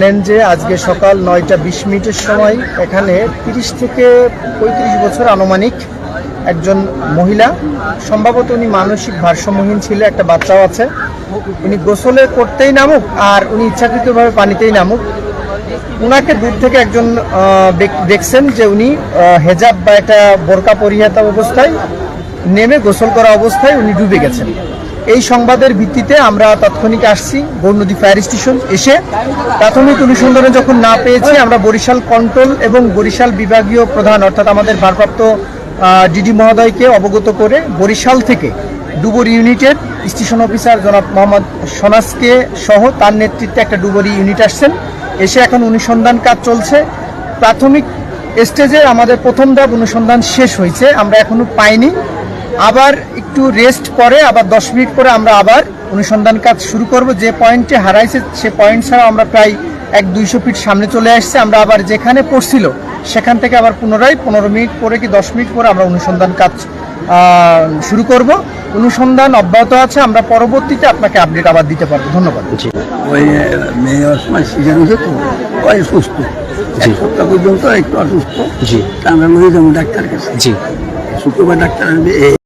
জানেন যে আজকে সকাল নয়টা বিশ মিনিটের সময় এখানে তিরিশ থেকে পঁয়ত্রিশ বছর আনুমানিক একজন মহিলা, সম্ভবত উনি মানসিক ভারসাম্যহীন ছিল, একটা বাচ্চাও আছে। উনি গোসলে করতেই নামুক আর উনি ইচ্ছাকৃতভাবে পানিতেই নামুক। উনাকে দূর থেকে একজন দেখছেন যে উনি হেজাব বা একটা বোরকা পরিহিত অবস্থায় নেমে গোসল করা অবস্থায় উনি ডুবে গেছেন। এই সংবাদের ভিত্তিতে আমরা তাৎক্ষণিক আসছি গৌরনদী ফায়ার স্টেশন এসে। প্রাথমিক অনুসন্ধানে যখন না পেয়েছি, আমরা বরিশাল কন্ট্রোল এবং বরিশাল বিভাগীয় প্রধান, অর্থাৎ আমাদের ভারপ্রাপ্ত ডিডি মহোদয়কে অবগত করে বরিশাল থেকে ডুবর ইউনিটের স্টেশন অফিসার জনাব মোহাম্মদ সনাসকে সহ তার নেতৃত্বে একটা ডুবরি ইউনিট আসছেন। এসে এখন অনুসন্ধান কাজ চলছে। প্রাথমিক স্টেজে আমাদের প্রথম ধাপ অনুসন্ধান শেষ হয়েছে, আমরা এখনও পাইনি। আবার একটু রেস্ট করে আবার দশ মিনিট করে আমরা আবার অনুসন্ধান কাজ শুরু করব। যে পয়েন্টে হারাইছে সে পয়েন্ট ছাড়া আমরা প্রায় এক দুইশো ফিট সামনে চলে আসছে। আমরা আবার যেখানে পড়ছিল সেখান থেকে আবার পুনরায় পনেরো মিনিট পরে কি দশ মিনিট পরে আমরা অনুসন্ধান কাজ শুরু করব। অনুসন্ধান অব্যাহত আছে আমরা পরবর্তীতে আপনাকে আপডেট আবার দিতে পারব। ধন্যবাদ। ওই মেয়ে অসময় সিজন হয়েছে ওই সুস্থ। এক সপ্তাহ পর্যন্ত একটু অসুস্থ। জি। আমরা যাব ডাক্তার কাছে। জি। শুক্রবার ডাক্তার আসবে